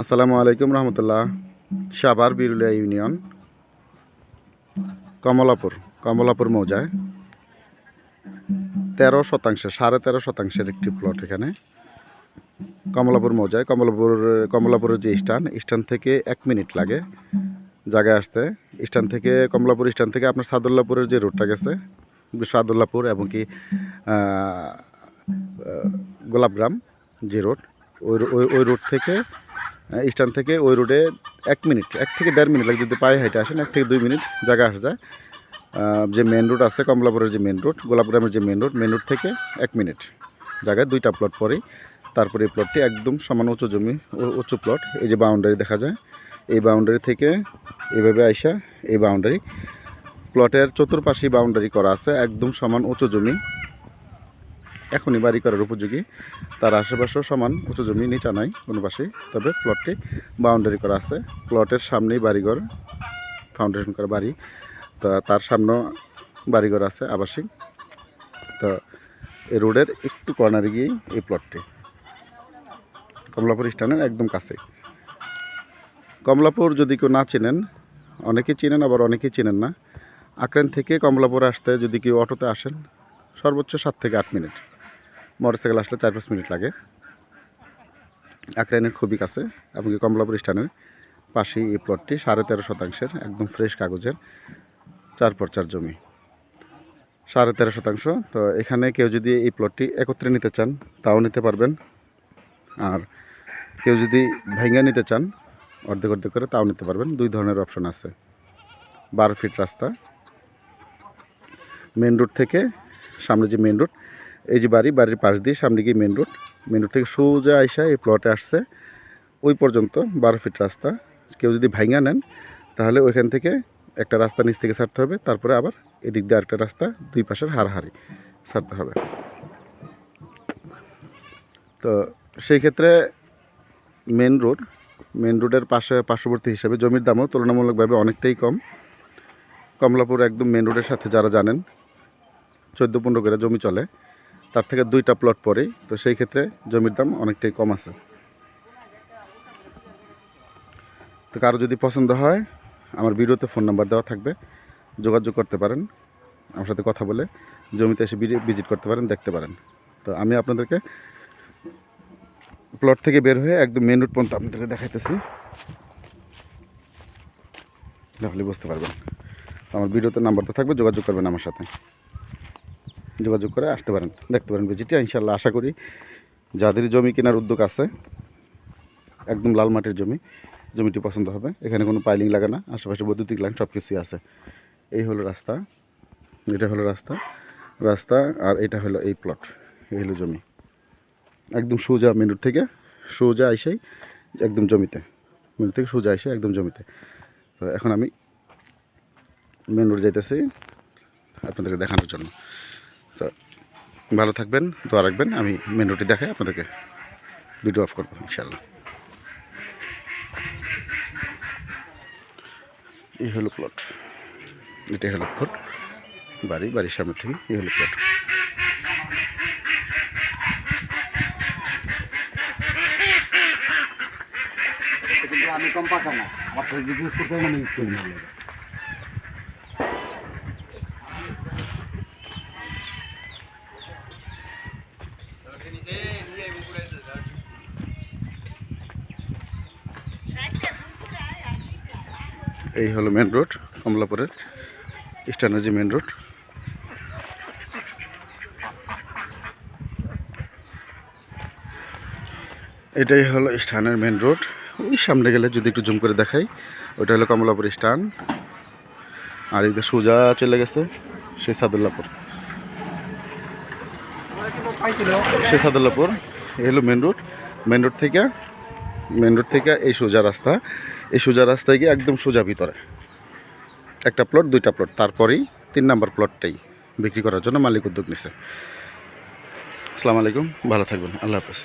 আসসালামু আলাইকুম রহমতুল্লাহ। সাভার বিরুলিয়া ইউনিয়ন, কমলাপুর কমলাপুর মৌজায়। তেরো শতাংশে, সাড়ে তেরো শতাংশের একটি প্লট এখানে। কমলাপুর মৌজায়, কমলাপুর, কমলাপুরের যে স্টান স্টান থেকে এক মিনিট লাগে জায়গায় আসতে। স্টান থেকে, কমলাপুর স্টান থেকে আপনার সাদুল্লাপুরের যে রুটটা গেছে, সাদুল্লাপুর এবং কি গোলাপগ্রাম যে রোড ওই ওই ওই রোড থেকে স্ট্যান্ড থেকে ওই রোডে এক মিনিট, এক থেকে দেড় মিনিট লাগে যদি পায়ে হেঁটে আসেন, এক থেকে দুই মিনিট জায়গা আসা যায়। যে মেন রোড আছে, কমলাপুরের যে মেন রোড গোলাপগ্রামের যে মেন রোড মেন রোড থেকে এক মিনিট জায়গায়, দুইটা প্লট পরেই। তারপরে এই প্লটটি একদম সমান উঁচু জমি উঁচু প্লট এই যে বাউন্ডারি দেখা যায়। এই বাউন্ডারি থেকে এভাবে আইসা এই বাউন্ডারি প্লটের চতুর্পাশে বাউন্ডারি করা আছে, একদম সমান উঁচু জমি। এখনই বাড়ি করার উপযোগী। তার আশেপাশেও সমান উঁচু জমি, নিচা নাই কোনো পাশেই তবে প্লটটি বাউন্ডারি করা আছে। প্লটের সামনেই বাড়িঘর ফাউন্ডেশন করা বাড়ি। তা তার সামনেও বাড়িঘর আছে, আবাসিক। তো এই রোডের একটু কর্নারে গিয়েই এই প্লটটি। কমলাপুর স্ট্যান্ডের একদম কাছে। কমলাপুর যদি কেউ না চেনেন, অনেকেই চেনেন, আবার অনেকেই চেনেন না। আক্রেন থেকে কমলাপুর আসতে যদি কেউ অটোতে আসেন, সর্বোচ্চ সাত থেকে আট মিনিট। মোটরসাইকেল আসলে চার পাঁচ মিনিট লাগে। আক্রাইনের খুবই কাছে এমনকি কমলাপুর স্ট্যান্ডের পাশেই এই প্লটটি সাড়ে তেরো শতাংশের একদম ফ্রেশ কাগজের চার পর চার জমি। সাড়ে তেরো শতাংশ, তো এখানে কেউ যদি এই প্লটটি একত্রে নিতে চান, তাও নিতে পারবেন। আর কেউ যদি ভেঙে নিতে চান, অর্ধেক অর্ধেক করে তাও নিতে পারবেন। দুই ধরনের অপশন আছে। বারো ফিট রাস্তা। মেন রোড থেকে, সামনে যে মেন রোড এই যে বাড়ি, বাড়ির পাশ দিয়ে সামনে গিয়ে মেন রোড মেন রোড থেকে সোজা আইসা এই প্লটে আসছে। ওই পর্যন্ত বারো ফিট রাস্তা। কেউ যদি ভাইঙা নেন, তাহলে ওইখান থেকে একটা রাস্তা নিচ থেকে ছাড়তে হবে। তারপরে আবার এদিক দিয়ে আরেকটা রাস্তা দুই পাশের হাড়াহাড়ি ছাড়তে হবে। তো সেই ক্ষেত্রে মেন রোড মেন রোডের পাশে পার্শ্ববর্তী হিসেবে জমির দামও তুলনামূলকভাবে অনেকটাই কম। কমলাপুর একদম মেন রোডের সাথে যারা জানেন, চোদ্দ পনেরো করে জমি চলে। তার থেকে দুইটা প্লট পরেই তো সেই ক্ষেত্রে জমির দাম অনেকটাই কম আছে। তো কারও যদি পছন্দ হয়, আমার ভিডিওতে ফোন নাম্বার দেওয়া থাকবে, যোগাযোগ করতে পারেন, আমার সাথে কথা বলে, জমিতে এসে ভিজিট করতে পারেন, দেখতে পারেন। তো আমি আপনাদেরকে প্লট থেকে বের হয়ে একদম মেন রোড পর্যন্ত আপনাদেরকে দেখাইতেছি। তাহলে বুঝতে পারবেন। আমার ভিডিওতে নাম্বারটা থাকবে, যোগাযোগ করবেন আমার সাথে। যোগাযোগ করে আসতে পারেন, দেখতে পারেন ভিজিটে ইনশাল্লাহ আশা করি যাদের জমি কেনার উদ্যোগ আছে, একদম লাল মাটির জমি, জমিটি পছন্দ হবে, এখানে কোনো পাইলিং লাগে না, আশেপাশে বৈদ্যুতিক লাইন সব কিছুই আছে। এই হলো রাস্তা, এটা হলো রাস্তা রাস্তা আর এটা হলো এই প্লট এই হলো জমি। একদম সোজা মেন রোড থেকে, সোজা আইসাই একদম জমিতে মেন রোড থেকে সোজা আইসে একদম জমিতে। তো এখন আমি মেন রোড যাইতেছি, আপনাদেরকে দেখানোর জন্য। ভালো থাকবেন, দোয়া রাখবেন। আমি মেন রোডটি দেখাই, আপনাদেরকে ভিডিও অফ করব ইনশাল্লাহ এই হলো প্লট এটাই হলো প্লট বাড়ি, বাড়ির সামনে থেকে এই হলো প্লট আমি কম পাকা না। আমার বিজনেস করতে হবে আমি ইউজ করি না এই হলো মেন রোড কমলাপুরের স্ট্যান্ডের যে মেন রোড এটাই হলো স্থানের মেন রোড ওই সামনে গেলে যদি একটু জুম করে দেখাই ওটা হলো কমলাপুর স্টান আর এদিকে সোজা চলে গেছে সেই সাদুল্লাপুর। সেই সাদুল্লাপুর, এই হলো মেন রোড মেন রোড থেকে মেন রোড থেকে এই সোজা রাস্তা। এই সোজা রাস্তায় গিয়ে একদম সোজা ভিতরে। একটা প্লট দুইটা প্লট তারপরেই তিন নাম্বার প্লটটাই বিক্রি করার জন্য মালিক উদ্যোগ নিছে। আসসালামু আলাইকুম, ভালো থাকবেন। আল্লাহ হাফেজ।